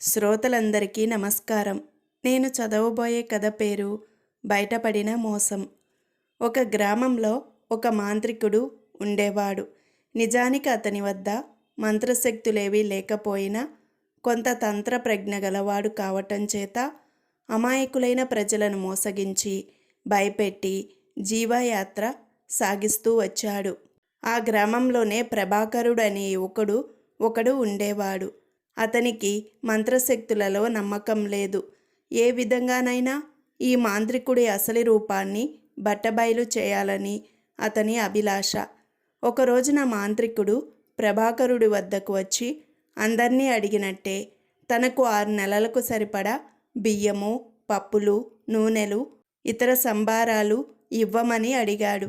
శ్రోతలందరికీ నమస్కారం. నేను చదవబోయే కథ పేరు బయటపడిన మోసం. ఒక గ్రామంలో ఒక మాంత్రికుడు ఉండేవాడు. నిజానికి అతని వద్ద మంత్రశక్తులేవీ లేకపోయినా కొంత తంత్ర ప్రజ్ఞ గలవాడు కావటం చేత అమాయకులైన ప్రజలను మోసగించి భయపెట్టి జీవయాత్ర సాగిస్తూ వచ్చాడు. ఆ గ్రామంలోనే ప్రభాకరుడు అనే యువకుడు ఒకడు ఉండేవాడు. అతనికి మంత్రశక్తులలో నమ్మకం లేదు. ఏ విధంగానైనా ఈ మాంత్రికుడి అసలి రూపాన్ని బట్టబయలు చేయాలని అతని అభిలాష. ఒక రోజున మాంత్రికుడు ప్రభాకరుడి వద్దకు వచ్చి అందర్నీ అడిగినట్టే తనకు ఆరు నెలలకు సరిపడా బియ్యము పప్పులు నూనెలు ఇతర సంభారాలు ఇవ్వమని అడిగాడు.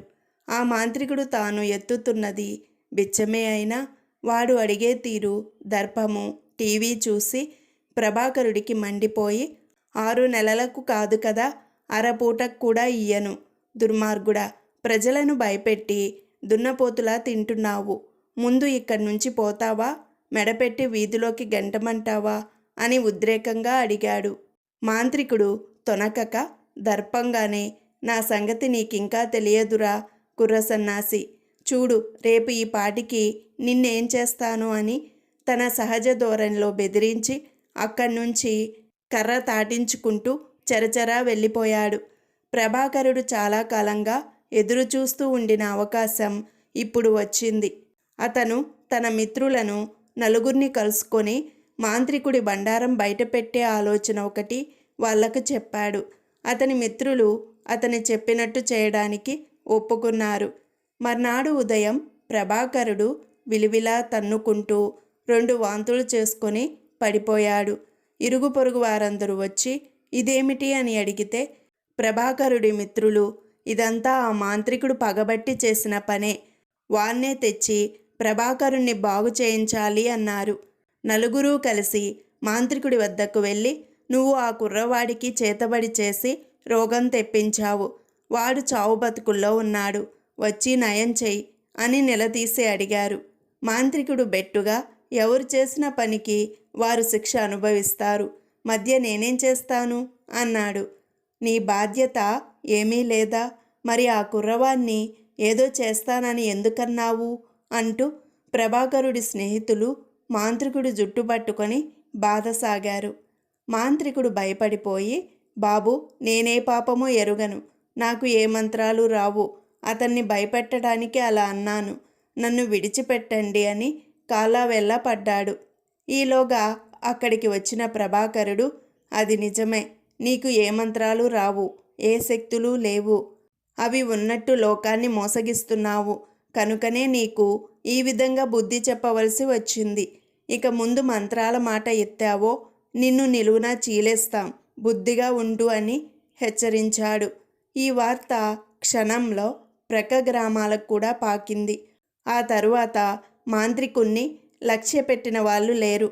ఆ మాంత్రికుడు తాను ఎత్తుతున్నది బిచ్చమే అయినా వాడు అడిగే తీరు దర్పము టీవీ చూసి ప్రభాకరుడికి మండిపోయి ఆరు నెలలకు కాదు కదా అరపూటకు కూడా ఇయ్యను. దుర్మార్గుడా ప్రజలను భయపెట్టి దున్నపోతులా తింటున్నావు. ముందు ఇక్కడి నుంచి పోతావా? మెడపెట్టి వీధిలోకి గంటమంటావా? అని ఉద్రేకంగా అడిగాడు. మాంత్రికుడు తొనకక దర్పంగానే నా సంగతి నీకింకా తెలియదురా కుర్రసన్నాసి. చూడు రేపు ఈ పాటికి నిన్నేం చేస్తాను అని తన సహజ ధోరణిలో బెదిరించి అక్కడి నుంచి కర్ర తాటించుకుంటూ చరచరా వెళ్ళిపోయాడు. ప్రభాకరుడు చాలా కాలంగా ఎదురు చూస్తూ ఉండిన అవకాశం ఇప్పుడు వచ్చింది. అతను తన మిత్రులను నలుగురిని కలుసుకొని మాంత్రికుడి బండారం బయటపెట్టే ఆలోచన ఒకటి వాళ్ళకు చెప్పాడు. అతని మిత్రులు అతని చెప్పినట్టు చేయడానికి ఒప్పుకున్నారు. మర్నాడు ఉదయం ప్రభాకరుడు విలువిలా తన్నుకుంటూ రెండు వాంతులు చేసుకొని పడిపోయాడు. ఇరుగు పొరుగు వారందరూ వచ్చి ఇదేమిటి? అని అడిగితే ప్రభాకరుడి మిత్రులు ఇదంతా ఆ మాంత్రికుడు పగబట్టి చేసిన పనే. వాన్నే తెచ్చి ప్రభాకరుణ్ణి బాగు చేయించాలి అన్నారు. నలుగురూ కలిసి మాంత్రికుడి వద్దకు వెళ్ళి నువ్వు ఆ కుర్రవాడికి చేతబడి చేసి రోగం తెప్పించావు. వాడు చావు బతుకుల్లో ఉన్నాడు. వచ్చి నయం చెయ్యి అని నిలదీసి అడిగారు. మాంత్రికుడు బెట్టుగా ఎవరు చేసిన పనికి వారు శిక్ష అనుభవిస్తారు. మధ్య నేనేం చేస్తాను? అన్నాడు. నీ బాధ్యత ఏమీ లేదా? మరి ఆ కుర్రవాణ్ణి ఏదో చేస్తానని ఎందుకన్నావు? అంటూ ప్రభాకరుడి స్నేహితులు మాంత్రికుడు జుట్టు పట్టుకొని బాధసాగారు. మాంత్రికుడు భయపడిపోయి బాబు నేనే పాపమో ఎరుగను. నాకు ఏ మంత్రాలు రావు. అతన్ని భయపెట్టడానికి అలా అన్నాను. నన్ను విడిచిపెట్టండి అని కాలా పడ్డాడు. ఈలోగా అక్కడికి వచ్చిన ప్రభాకరుడు అది నిజమే నీకు ఏ మంత్రాలు రావు ఏ శక్తులు లేవు. అవి ఉన్నట్టు లోకాన్ని మోసగిస్తున్నావు. కనుకనే నీకు ఈ విధంగా బుద్ధి చెప్పవలసి వచ్చింది. ఇక ముందు మంత్రాల మాట ఎత్తావో నిన్ను నిలువునా చీలేస్తాం బుద్ధిగా ఉండు అని హెచ్చరించాడు. ఈ వార్త క్షణంలో ప్రక్క గ్రామాలకు కూడా పాకింది. ఆ తరువాత మాంత్రికుణ్ణి లక్ష్యపెట్టిన వాళ్ళు లేరు.